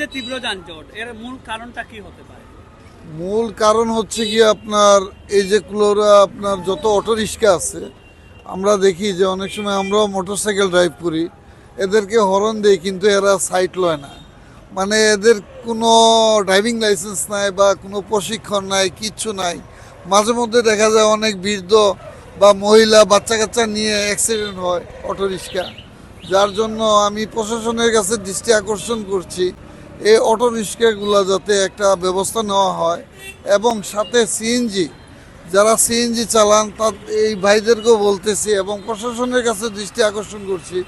যে তীব্র যানজট, এর মূল কারণটা কি হতে পারে? মূল কারণ হচ্ছে কি আপনার এই যে কুলোরা, আপনার যত অটো রিক্সা আছে, আমরা দেখি যে অনেক সময় আমরাও মোটরসাইকেল ড্রাইভ করি। এদেরকে হরন দেই, কিন্তু এরা সাইট লয় না। মানে এদের কোনো ড্রাইভিং লাইসেন্স নাই বা কোনো প্রশিক্ষণ নাই, কিচ্ছু নাই। মাঝে মধ্যে দেখা যায় অনেক বৃদ্ধ বা মহিলা বাচ্চা কাচ্চা নিয়ে অ্যাক্সিডেন্ট হয় অটো রিক্সা। যার জন্য আমি প্রশাসনের কাছে দৃষ্টি আকর্ষণ করছি এই অটো রিক্সাগুলো যাতে একটা ব্যবস্থা নেওয়া হয়। এবং সাথে সিএনজি যারা সিএনজি চালান, তার এই ভাইদেরকেও বলতেছি এবং প্রশাসনের কাছে দৃষ্টি আকর্ষণ করছি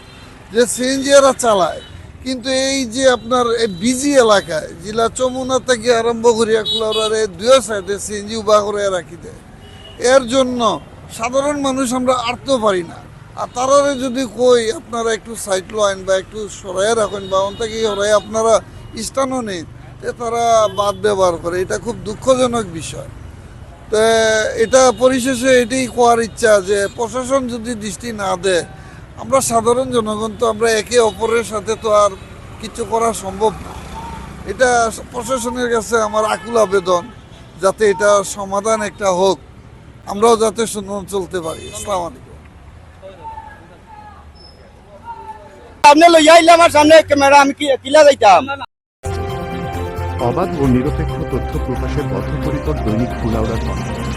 যে সিএনজি এরা চালায়। কিন্তু এই যে আপনার এই বিজি এলাকায়, জেলা চমুনা থেকে আরম্ভ করিয়া এই দুই সাইডে সিএনজি উবা করে রাখি দেয়। এর জন্য সাধারণ মানুষ আমরা আটতে পারি না। আর তারারে যদি কই আপনারা একটু সাইড লাইন বা একটু সরাই রাখেন বা অন থেকে সরাই আপনারা স্থানও নেই তারা বাদ ব্যবহার করে। এটা খুব দুঃখজনক বিষয়। তো এটা পরিশেষে এটাই কোয়ার ইচ্ছা যে প্রশাসন যদি দৃষ্টি না দেয়, আমরা সাধারণ জনগণ তো আমরা একে অপরের সাথে তো আর কিছু করা সম্ভব না। এটা প্রশাসনের কাছে আমার আকুল আবেদন যাতে এটা সমাধান একটা হোক, আমরাও যাতে সুন্দর চলতে পারি। আসসালামু আলাইকুম। আপনি লইয়া আইলে আমার সামনে ক্যামেরা, আমি কিলা যাইতাম? অবাধ ও নিরপেক্ষ তথ্য প্রকাশের বদ্ধপরিকর দৈনিক কুলাউড়ার কণ্ঠ